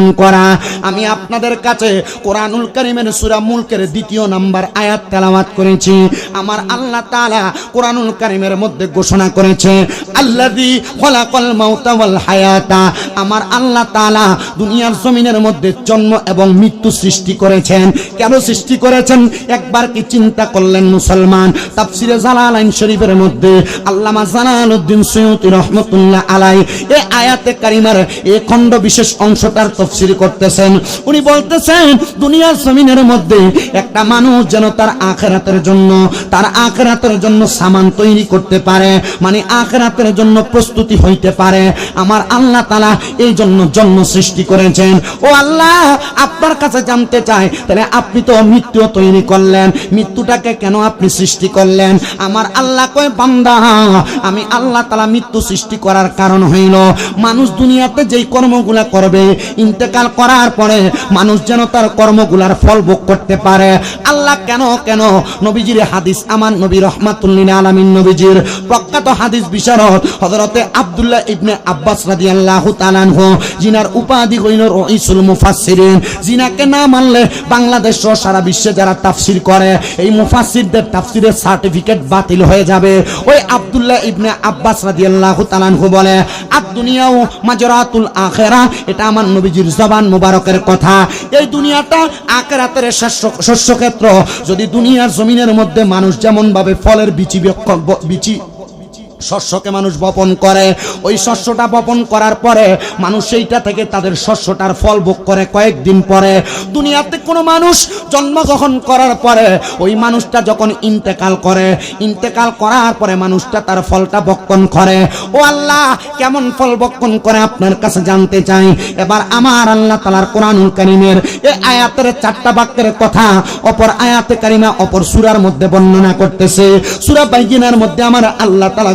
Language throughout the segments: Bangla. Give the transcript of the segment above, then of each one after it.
প্রদান করা। আমি আপনাদের কাছে কোরআনুল কারিমের সূরা মুলকের দ্বিতীয় নাম্বার আয়াত তেলাওয়াত করেছি। আমার আল্লাহ তাআলা কোরআনুল কারিমের মধ্যে ঘোষণা করেছে, আল্লাযী খলাকাল মাউতা ওয়াল হায়াতা। আমার আল্লাহ তাআলা দুনিয়ার জমিনের মধ্যে জন্ম এবং মৃত্যু সৃষ্টি করেছেন। কেন সৃষ্টি করেছেন? একবার কি চিন্তা করলেন মুসলমান? তাফসিরে জালালাইন শরীফের মধ্যে আল্লামা জালালউদ্দিন সৈয়দী রহমতুল্লাহ আলাই এই আয়াতে কারিমার এই খণ্ড বিশেষ অংশটার তফসির করতেছেন। উনি বলতেছেন, দুনিয়ার জমিনের মধ্যে একটা মানুষ যেন তার আখেরাতের জন্য, তার আখেরাতের জন্য সামান তৈরি করতে পারে মানে আখেরাতের জন্য প্রস্তুতি হইতে পারে। আমার আল্লাহ তালা এই জন্য জন্ম সৃষ্টি করেছেন। ও আল্লাহ, আপনার কাছে জানতে চাই, তাহলে আপনি তো মৃত্যু তৈরি করলেন, মৃত্যুটাকে কেন আপনি সৃষ্টি করলেন? আমার আল্লাহ কয়, বান্দা, আমি আল্লাহ তালা মৃত্যু সৃষ্টি করার কারণ হইল, মানুষ দুনিয়াতে যেই কর্মগুলা করবে ইন্তেকাল করার পরে মানুষ যেন তার কর্মগুলার ফল ভোগ করতে পারে। আল্লাহ কেন কেন? নবীজির হাদিস আমার নবী রহমাতুল্লিন আলামিন নবীজির প্রখ্যাত হাদিস বিশারদ হযরতে আব্দুল্লাহ ইবনে আব্বাস রাদিয়াল্লাহু তাআলাহু জিনার উপাধি হইল রইসুল মুফাসসিরিন। জিনাকে না মানলে বাংলাদেশ সারা বিশ্বে যারা তাফসীর করে, এই মুফাসসিরদের তাফসীরের সার্টিফিকেট বাতিল হয়ে যাবে। ওই আবদুল্লাহ ইবনে আব্বাস রাদিয়াল্লাহু তাআলাহু বলে আদ দুনিয়াও মাজরাতুল আখিরা, এটা আমার নবীজির জবান মুবারকের কথা এই দুনিয়াটা শস্য শস্যক্ষেত্র যদি দুনিয়ার জমিনের মধ্যে মানুষ যেমন ভাবে ফলের বিচি বিচি শস্যকে মানুষ বপন করে। ওই শস্যটা বপন করার পরে মানুষ সেইটা থেকে তাদের শস্যটার ফল ভোগ করে কয়েকদিন পরে। দুনিয়াতে কোনো মানুষ জন্মগ্রহণ করার পরে ওই মানুষটা যখন ইন্তেকাল করে, ইন্তেকাল করার পরে মানুষটা তার ফলটা বক্ষণ করে। ও আল্লাহ, কেমন ফল বক্ষণ করে আপনার কাছে জানতে চাই? এবার আমার আল্লাহ তালার কোরআনুল কারিমের এই আয়াতের চারটা বাক্যের কথা অপর আয়াতে কারিমা অপর সুরার মধ্যে বর্ণনা করতেছে। সুরা বাইগিনার মধ্যে আমার আল্লাহ তালা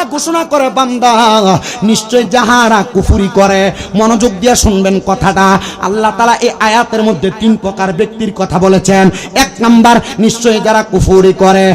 ঘোষণা করে বান্দা। নিশ্চয় যাহারা কুফুরি করে, মনোযোগ দিয়ে শুনবেন কথাটা। আল্লাহ তালা এই আয়াতের মধ্যে তিন প্রকার ব্যক্তির কথা বলেছেন। এক নাম্বার, নিশ্চয় যারা কুফুরি করে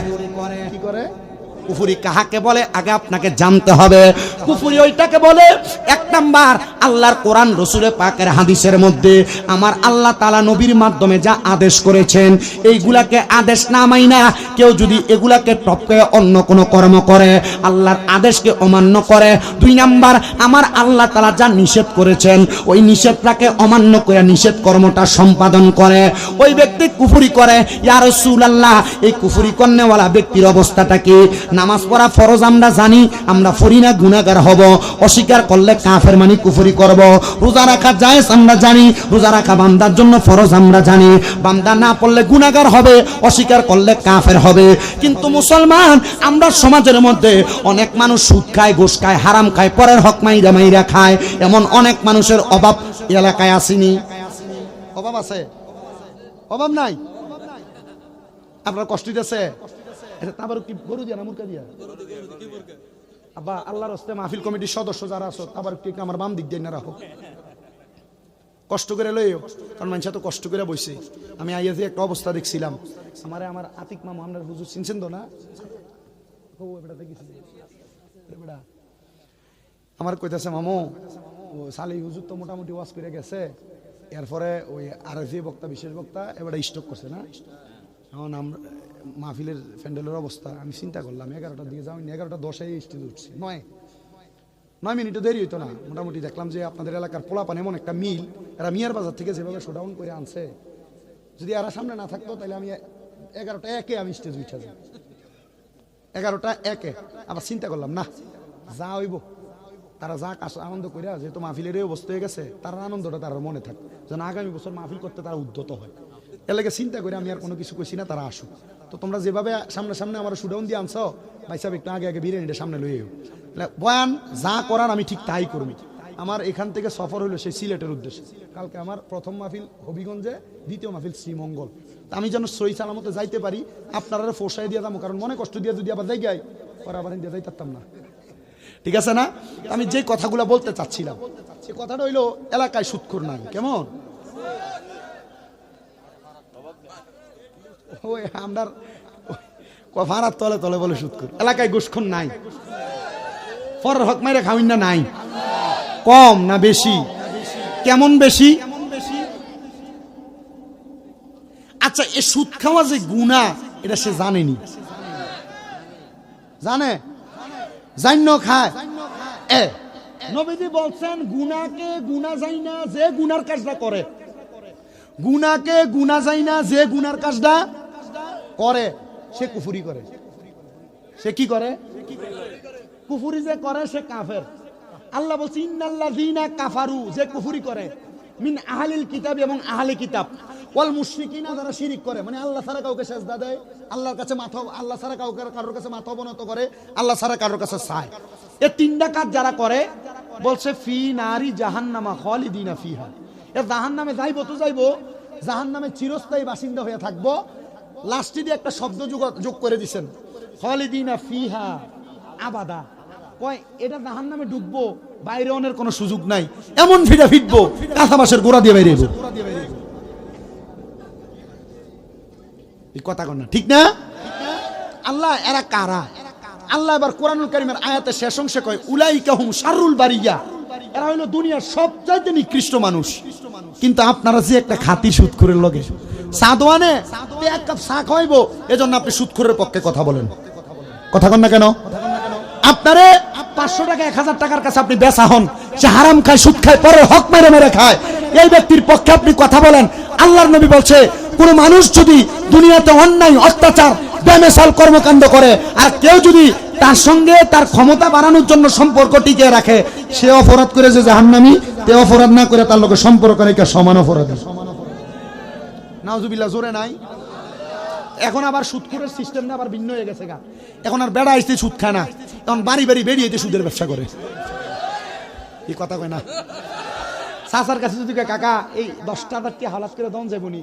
কুফুরি কাহাকে বলে? আগে আপনাকে জানতে হবে। কুফুরি ওইটাকে বলে, এক নাম্বার, আল্লাহর কোরআন রসুলের পাকের হাদিসের মধ্যে আমার আল্লাহ তালা নবীর মাধ্যমে যা আদেশ করেছেন, এইগুলাকে আদেশ না মাইনা কেউ যদি এগুলাকে টপকে অন্য কোনো কর্ম করে, আল্লাহর আদেশকে অমান্য করে। দুই নাম্বার, আমার আল্লাহ তালা যা নিষেধ করেছেন, ওই নিষেধটাকে অমান্য করে নিষেধ কর্মটা সম্পাদন করে। ওই ব্যক্তি কুফুরি করে, ইয়া আল্লাহ এই কুফুরি কন্যাওয়ালা ব্যক্তির অবস্থাটা কি? নামাজ পড়া ফরজ আমরা জানি, আমরা ফরি না, গুনাহগার হব। অস্বীকার করলে কাফের মানে কুফুরি করব। রোজা রাখা জায়েজ আমরা জানি, রোজা রাখা বান্দার জন্য ফরজ আমরা জানি। বান্দা না পড়লে গুনাহগার হবে, অস্বীকার করলে কাফের হবে। কিন্তু মুসলমান, আমরা সমাজের মধ্যে অনেক মানুষ সুদ খায়, ঘুষ খায়, হারাম খায়, পরের হক মাইরা মাইরা খায়। এমন অনেক মানুষের অভাব এলাকায় আসেনি। অভাব আছে? অভাব নাই? আপনার কষ্ট দিতেছে এটা তারপর কি গরু দিয়া না মুরকা দিয়া? আব্বা, আল্লাহর হস্তে মাহফিল কমিটির সদস্য যারা আছো আবার কি আমার বাম দিক দিয়ে না রাখো। কষ্ট করে লইও, কারণ মানুষ তো কষ্ট করে বইছে। আমি আইয়া যে একটা অবস্থা দেখছিলাম। আমারে আমার আতিক মামা, আপনার হুজুর চিনছেন তো না? আমার কইতাছে, মামু, ও সালি হুজুর তো মোটামুটি ওয়াজ করে গেছে। এরপরে ওই আর যে বক্তা, বিশেষ বক্তা এবারে স্টক করছে না? এখন মাহফিলের প্যান্ডেলের অবস্থা, আমি চিন্তা করলাম, এগারোটার দিকে যাও, এগারোটা দশে স্টেজ উঠছি, নয়। নয় মিনিটও দেরি হইতো না, মোটামুটি দেখলাম যে আপনাদের এলাকার পোলাপান এমন একটা মিল, এরা মিয়ার বাজার থেকে যেভাবে শোডাউন করে আনছে, যদি এরা সামনে না থাকতো, তাহলে আমি এগারোটা একে আমি স্টেজ উঠে যাই এগারোটা একে, আবার চিন্তা করলাম, না, যা হইব। তারা যা কাজ, আনন্দ করিয়া যেহেতু মাহফিলের অবস্থা হয়ে গেছে, তার আনন্দটা তার মনে থাকে, যেন আগামী বছর মাহফিল করতে তারা উদ্যত হয়। এলাকা চিন্তা করে আমি আর কোনো কিছু কইছি না, তারা আসুক। তো তোমরা যেভাবে সামনে সামনে আমার সুডাউন দিয়ে আনছো, ভাই সাহেব, একটু আগে আগে বিরিয়ানিটা সামনে লইয়েও বয়ান, যা করার আমি ঠিক তাই করবি। আমার এখান থেকে সফর হলো সেই সিলেটের উদ্দেশ্যে। কালকে আমার প্রথম মাহফিল হবিগঞ্জে, দ্বিতীয় মাহফিল শ্রীমঙ্গল। আমি যেন সই সালামতে যাইতে পারি আপনারা ফোসাই দিয়ে যাব কারণ মনে কষ্ট দিয়ে যদি আবার যাই পরে আবার দিয়ে যাইতাম না। ঠিক আছে না? আমি যে কথাগুলো বলতে চাচ্ছিলাম, সে কথাটা হইল, এলাকায় সুৎখুর নাই। কেমন? ওই আমরার ভাড়ার তলে তলে বলে সুৎখুর এলাকায় ঘুষখুর নাই। পরের হক মাইরে খাওয়িন না নাই। কম না বেশি? কেমন বেশি? আচ্ছা এ সুদ খাওয়া যে গুণা এটা সে জানেনি। জানে? জান্য খায়। এ, নবীজি বলছেন গুনাকে গুনা যাই না যে গুনার কাজটা করে। গুনাকে গুনা যাই না, যে গুনার কাজটা করে, সে কুফুরি করে। সে কি করে? কুফুরি যে করে, সে কাফের। আল্লাহ বলছে, ইন্নাল্লাযীনা কাফারু যে কুফুরি করে। মিন আহলিল কিতাব এবং আহলে কিতাব। ওয়াল মুশরিকিনা যারা শিরিক করে। মানে আল্লাহ ছাড়া কাউকে সেজদা দেয়, আল্লাহর কাছে মাথা, আল্লাহ ছাড়া কাউকে, কারোর কাছে মাথা অবনত করে, আল্লাহ ছাড়া কারোর কাছে চায়। এই তিনটা কাজ যারা করে, বলছে, ফি নারি জাহান্নামা খালিদিনা ফিহা। এ জাহান্নামে যাইবো, তো যাইবো। জাহান্নামে চিরস্থায়ী বাসিন্দা হয়ে থাকব। লাস্টে দিয়ে একটা শব্দ যোগ করে দিছেন। খালিদিনা ফিহা আবাদা। কয়, এটা জাহান নামে ঢুকবো বাইরে অনের কোনো সুযোগ নাই। এমন ফিটা ফিটবো কাঁথা মাসের গোড়া দিয়ে বাইরে কথা কন না, ঠিক না? আল্লাহ, এরা কারা? আল্লাহ এবার কোরআনুল কারিমের আয়াতে শেষ অংশে কয়, উলাইকা হুম শারুল বারিয়া। এরা হইল দুনিয়ার সবচাইতে নিকৃষ্ট মানুষ। কিন্তু আপনারা যে একটা খাতি সুৎখুরের লগে, সাদওয়ানে এক কাপ চা খাইবো এজন্য আপনি সুৎখুরের পক্ষে কথা বলেন। কথা কন না কেন? আপনারে পাঁচশো টাকা, এক হাজার টাকার কাছে আপনি বেচা হন সে হারাম খায়, সুদ খায় পরে হক মেরে মেরে খায়। এই ব্যক্তির পক্ষে আপনি কথা বলেন। আল্লাহর নবী বলছে কোন মানুষ যদি দুনিয়াতে অন্যায়, অত্যাচার, বেমেসাল কর্মকাণ্ড করে, আর কেউ যদি তার সঙ্গে তার ক্ষমতা বাড়ানোর জন্য সম্পর্ক টিকিয়ে রাখে, সে অপরাধ করে যে জাহান্নামি, তে অপরাধ না করে তার লোকের সম্পর্ক রেখে সমান অপরাধ। নাউজুবিল্লাহ, জোরে নাই? এখন আবার আবার ভিন্ন হয়ে গেছে গা। এখন আর বেড়া সুদ খায় না। তখন বাড়ি বাড়ি বেরিয়েতে সুদের ব্যবসা করে। এই কথা কয় না। চাচার কাছে যদি কাকা, এই দশটা হালাত করে দন যাবনি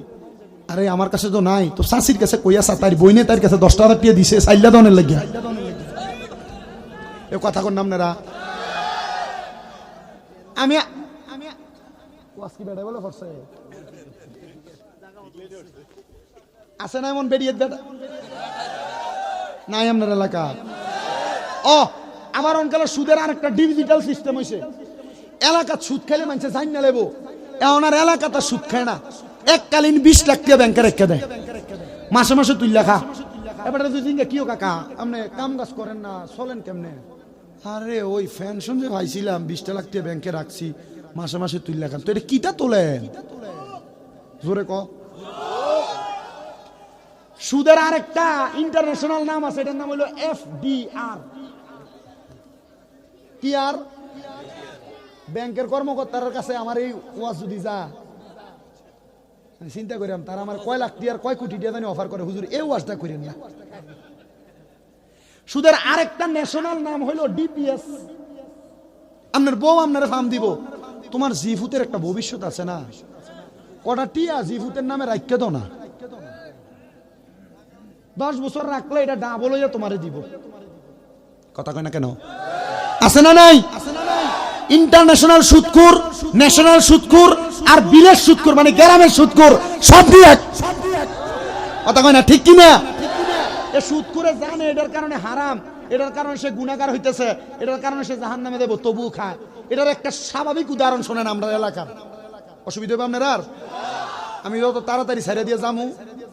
আরে আমার কাছে তো নাই। তো চাষির কাছে কইয়া চা তার বইনে তার কাছে দশটা হাজার টিয়া দিছে চাইল্লা দনের লাগিয়া। এ কথা কর নাম নেরা। আমি আছে না এমন বেরিয়ে বেটা নাই আপনার এলাকা। ও, আমার অনকালে সুদের আর একটা ডিজিটাল সিস্টেম হয়েছে এলাকা সুদ খেলে মানুষে জান না লেবো। এখন আর এলাকাটা সুদ খায় না। এককালীন বিশ লাখ টাকা ব্যাংকে রেখে দেয়। মাসে মাসে তুই লেখা। এবারে দুই দিন কিও কাকা, আপনি কাম কাজ করেন না, চলেন কেমনে? আরে, ওই ফ্যানশন যে ভাইছিলাম বিশটা লাখ টাকা ব্যাংকে রাখছি, মাসে মাসে তুই লেখান তো এটা কিটা তোলেন জোরে ক। সুদের আরেকটা ইন্টারন্যাশনাল নাম আছে, এটার নাম হলো এফ ডি আর কি আর? ব্যাংকের কর্মকর্তার কাছে আমার এই ওয়াজ যদি যা চিন্তা করিলাম তারা আমার কয় লাখ টিয়ার কয় কোটি টিয়া জানি অফার করে। হুজুর এই ওয়াজটা করেন না। সুদের আরেকটা ন্যাশনাল নাম হলো ডিপিএস আপনার বউ আপনার ফার্ম দিব। তোমার জিফুতের একটা ভবিষ্যৎ আছে না? কটা টিয়া জিফুতের নামে রাখতে দাও না। দশ বছর রাখলে এটা ডাবল হইয়া তোমারে দিব। কথা কয় না কেন? আছে না নাই? ইন্টারন্যাশনাল সুদকুর ন্যাশনাল সুদকুর আর বিলের সুদকুর মানে গ্রামের সুদকুর সব দিয়ে কথা কয় না, ঠিক কি না? এ সুদ করে জানে, এটার কারণে হারাম, এটার কারণে সে গুণাগার হইতেছে, এটার কারণে সে জাহান নামে তবুও খায়। এটার একটা স্বাভাবিক উদাহরণ শোনেন আমরা এলাকার। অসুবিধা হবে আপনার আর? আমি যত তাড়াতাড়ি ছেড়ে দিয়ে যামু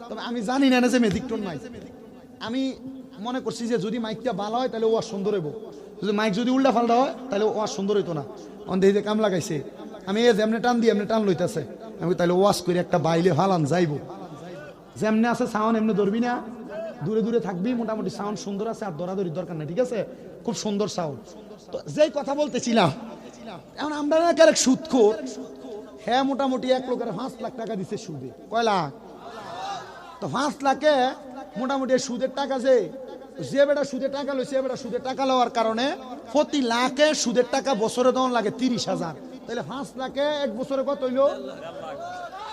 তবে আমি জানি না যে মেদিকটন নাই। আমি মনে করছি যে যদি মাইকটা ভালো হয়, তাহলে ও আর সুন্দর হইব। যদি মাইক যদি উল্টা ফাল্টা হয়, তাহলে ও আর সুন্দর হইতো না। অন্ধে যে কাম লাগাইছে। আমি এই যেমনে টান দিয়ে এমনি টান লইতেছে। আমি তাহলে ওয়াশ করে একটা বাইলে ফালান যাইব। যেমনে আছে সাউন্ড এমনি ধরবি না। দূরে দূরে থাকবি, মোটামুটি সাউন্ড সুন্দর আছে, আর দরাদরির দরকার নেই, ঠিক আছে? খুব সুন্দর সাউন্ড তো যেই কথা বলতেছিলাম, এখন আমরা এলাকার এক সুদখোর হ্যাঁ মোটামুটি এক লোকের পাঁচ লাখ টাকা দিছে সুদে। কয় লাখ? তো পাঁচ লাখে মোটামুটি সুদের টাকা যে যে বেটা সুদের টাকা লইছে বেটা সুদের টাকা লওয়ার কারণে প্রতি লাখে সুদের টাকা বছরে দেওয়ান লাগে তিরিশ হাজার। তাহলে পাঁচ লাখে এক বছরে কত হইল?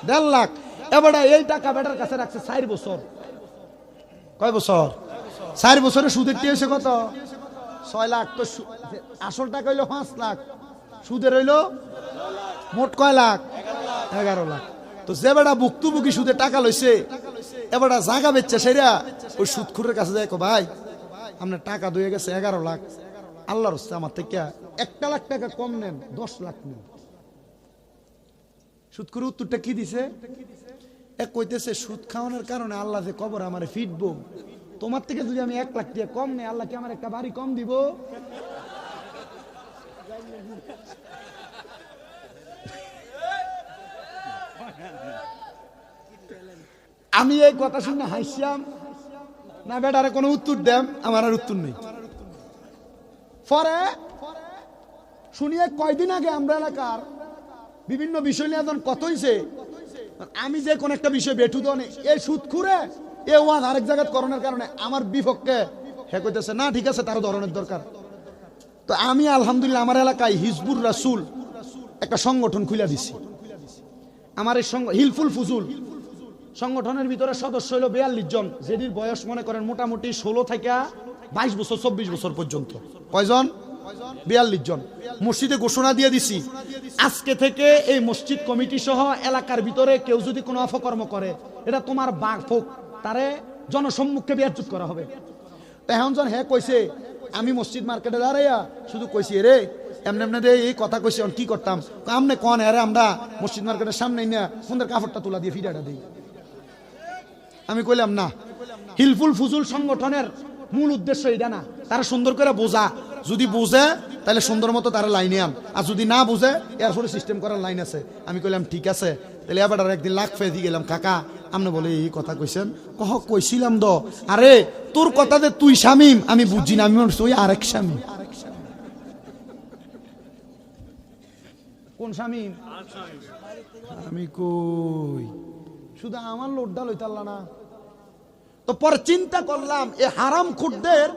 দেড় লাখ। এবারে এই টাকা বেটার কাছে রাখছে চার বছর। কয় বছর? চার বছরে সুদের টি এসে কত? ছয় লাখ। তো আসল টাকা হইল পাঁচ লাখ। সুদের হইল মোট কয় লাখ? এগারো লাখ। তো যে বেটা ভুক্তভোগী সুদে টাকা লইছে এবারে জাগা বেচছে, সেরা। ওই সুদখুরের কাছে যায় ভাই, আপনার টাকা দুয়ে গেছে এগারো লাখ। আল্লাহর হচ্ছে আমার থেকে একটা লাখ টাকা কম নেন, দশ লাখ নেন। সুদখুর উত্তরটা কি দিছে? এক কইতেছে, সুদ খাওয়ানোর কারণে আল্লাহ যে কবর আমার ফিটবো। তোমার থেকে যদি আমি এক লাখ টাকা কম নেই, আল্লাহ কি আমার একটা বাড়ি কম দিব? আমি এই কথা শুনে হাসিয়াম, না বেটারে কোনো উত্তর দেম, আমার আর উত্তর নেই। পরে শুনিয়ে কয়দিন আগে আমরা এলাকার বিভিন্ন বিষয় নিয়ে যখন কত হইছে, আমি যে কোন একটা বিষয় বেঠু দনে এই সুদ খুঁড়ে এ ওয়ান আরেক জায়গায় করণের কারণে আমার বিপক্ষে হে কইতেছে, না, ঠিক আছে, তারও ধরনের দরকার। তো আমি আলহামদুলিল্লাহ আমার এলাকায় হিজবুর রাসুল একটা সংগঠন খুলে দিছি। আমার এই সঙ্গ হিলফুল ফুজুল সংগঠনের ভিতরে সদস্য হলো বিয়াল্লিশ জন। যেটির বয়স মনে করেন মোটামুটি ষোলো থেকে বাইশ বছর, চব্বিশ বছর পর্যন্ত। কয়জন? বিয়াল্লিশ জন। মসজিদে ঘোষণা দিয়ে দিছি। আজকে থেকে এই মসজিদ কমিটি সহ এলাকার ভিতরে কেউ যদি কোনো অপকর্ম করে, এটা তোমার বাঘ ফোক। তারে জনসম্মুখে বিয়ারচুত করা হবে। তো এখন জন হ্যাঁ কইছে, আমি মসজিদ মার্কেটে দাঁড়াইয়া শুধু কইছি রে এমনি এমনি রে এই কথা কইছি কি করতাম? আমনে কন আরে আমরা মসজিদ মার্কেটের সামনে না, সুন্দর কাপড়টা তুলা দিয়ে ফিরাটা দিই। আমি কইলাম না হিলফুল ফুজুল সংগঠনের মূল উদ্দেশ্য এটা না। তারা সুন্দর করে বোঝা। যদি বোঝে তাহলে সুন্দর মতো তারা লাইনে আন। আর যদি না বুঝে এরপরে সিস্টেম করার লাইন আছে। আমি কইলাম ঠিক আছে। তাহলে এবার আর একদিন লাখ ফেয়ে দিয়ে গেলাম কাকা। আপনি বলে এই কথা কইছেন? কহ কইছিলাম দ আরে তোর কথাতে তুই স্বামীম আমি বুঝি না। আমি ওই আরেক স্বামী। কোন স্বামী? আমি কই? শুধু আমার লোডটা লইতাল্লা না। তো পরে চিন্তা করলাম, এ হারাম খুরদের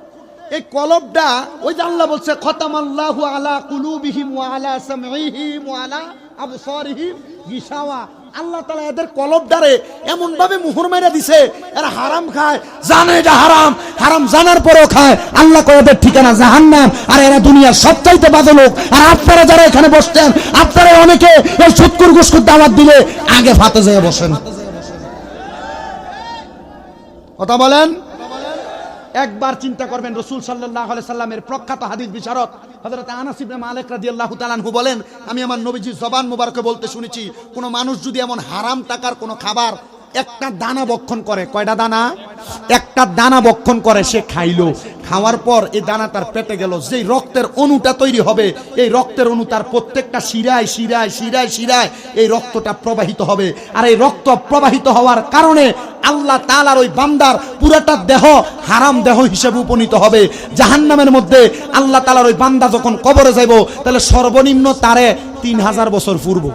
এই কলবটা, ওই যে আল্লাহ বলছে, খতামাল্লাহু আলা কুলুবিহিম ওয়া আলা সামঈহিম ওয়া আলা আবসারিহিম গিশাওয়া আল্লাহ তাআলা এদের কলবটারে এমন ভাবে মুহর মেরে দিছে, এরা হারাম খায়, জানে এটা হারাম হারাম জানার পরেও খায়। আল্লাহ কয়, এদের ঠিকানা জাহান্নাম, আর এরা দুনিয়ার সবচাইতে বাজে লোক। আর আপনারা যারা এখানে বসতেন, আপনারা অনেকে এই সুৎকুর গুসকুর দাওয়াত দিলে আগে ফাতে যেয়ে বসেন। কথা বলেন। একবার চিন্তা করবেন, রসুল সাল্লাহ সাল্লামের প্রখ্যাত হাদিস বিচারক বলেন, আমি আমার নবীজির জবান মুবারকে বলতে শুনেছি, কোনো মানুষ যদি এমন হারাম টাকার কোনো খাবার একটা দানা বক্ষণ করে। কয়টা দানা? একটা দানা বক্ষণ করে সে খাইলো। খাওয়ার পর এই দানা তার পেটে গেল। যেই রক্তের অণুটা তৈরি হবে, এই রক্তের অণু তার প্রত্যেকটা শিরায় শিরায় শিরায় শিরায় এই রক্তটা প্রবাহিত হবে। আর এই রক্ত প্রবাহিত হওয়ার কারণে আল্লাহ তালার ওই বান্দার পুরাটা দেহ হারাম দেহ হিসেবে উপনীত হবে। জাহান্নামের মধ্যে আল্লাহ তালার ওই বান্দা যখন কবরে যাইব, তাহলে সর্বনিম্ন তারে তিন হাজার বছর পূর্ব।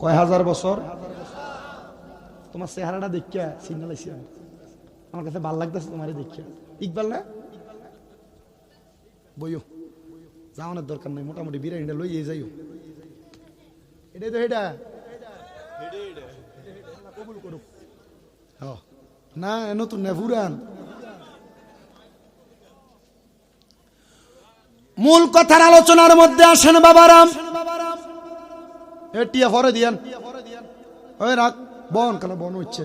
কয় হাজার বছর? তোমার চেহারাটা দেখিয়া সিগনাল আইসি আমি। আমার কাছে ভালো লাগতেছে তোমার দেখিয়া ইকবাল না? বইও যাওয়ানোর দরকার নাই মোটামুটি বিরিয়ানিটা লইয়ে যাইও এটাই তো এটা। না এ নতুন না পুরান। মূল কথার আলোচনার মধ্যে আসেন বাবারাম। এ টিয়া ফরে দিয়ান। ওই রাখ। বন কেন বন হচ্ছে